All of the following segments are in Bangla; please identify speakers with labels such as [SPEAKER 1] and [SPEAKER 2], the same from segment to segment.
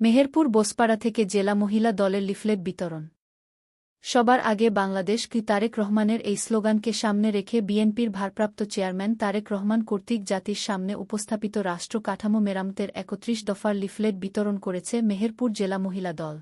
[SPEAKER 1] মেহেরপুর বোসপাড়া থেকে জেলা মহিলা দলের লিফলেট বিতরণ। সবার আগে বাংলাদেশ কি তারেক রহমানের এই স্লোগানকে সামনে রেখে বিএনপির ভারপ্রাপ্ত চেয়ারম্যান তারেক রহমান কর্তৃক জাতির সামনে উপস্থাপিত রাষ্ট্র কাঠামো মেরামতের একত্রিশ দফার লিফলেট বিতরণ করেছে মেহেরপুর জেলা মহিলা দল।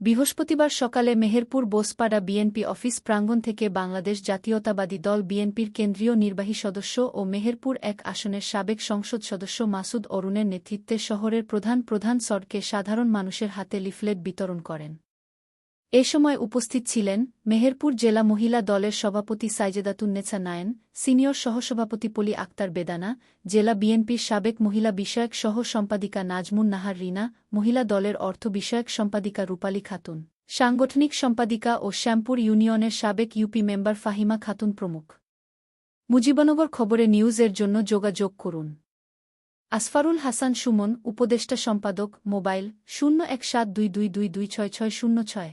[SPEAKER 1] বৃহস্পতিবার সকালে মেহেরপুর, বোসপাড়া বিএনপি অফিস প্রাঙ্গণ থেকে বাংলাদেশ জাতীয়তাবাদী দল বিএনপির কেন্দ্রীয় নির্বাহী সদস্য ও মেহেরপুর এক আসনের সাবেক সংসদ সদস্য মাসুদ অরুণের নেতৃত্বে শহরের প্রধান প্রধান সড়কে সাধারণ মানুষের হাতে লিফলেট বিতরণ করেন। এ সময় উপস্থিত ছিলেন মেহেরপুর জেলা মহিলা দলের সভাপতি সাইজেদাতুন্নেছা নায়েন সিনিয়র সহসভাপতি পলি আক্তার বেদানা, জেলা বিএনপির সাবেক মহিলা বিষয়ক সহ সম্পাদিকা নাজমুন নাহার রিনা, মহিলা দলের অর্থ বিষয়ক সম্পাদিকা রূপালী খাতুন, সাংগঠনিক সম্পাদিকা ও শ্যামপুর ইউনিয়নের সাবেক ইউপি মেম্বার ফাহিমা খাতুন প্রমুখ। মুজিবনগর খবরে নিউজের জন্য যোগাযোগ করুন। আসফারুল হাসান সুমন, উপদেষ্টা সম্পাদক, মোবাইল, শূন্য এক সাত দুই দুই দুই দুই ছয় ছয় শূন্য ছয়।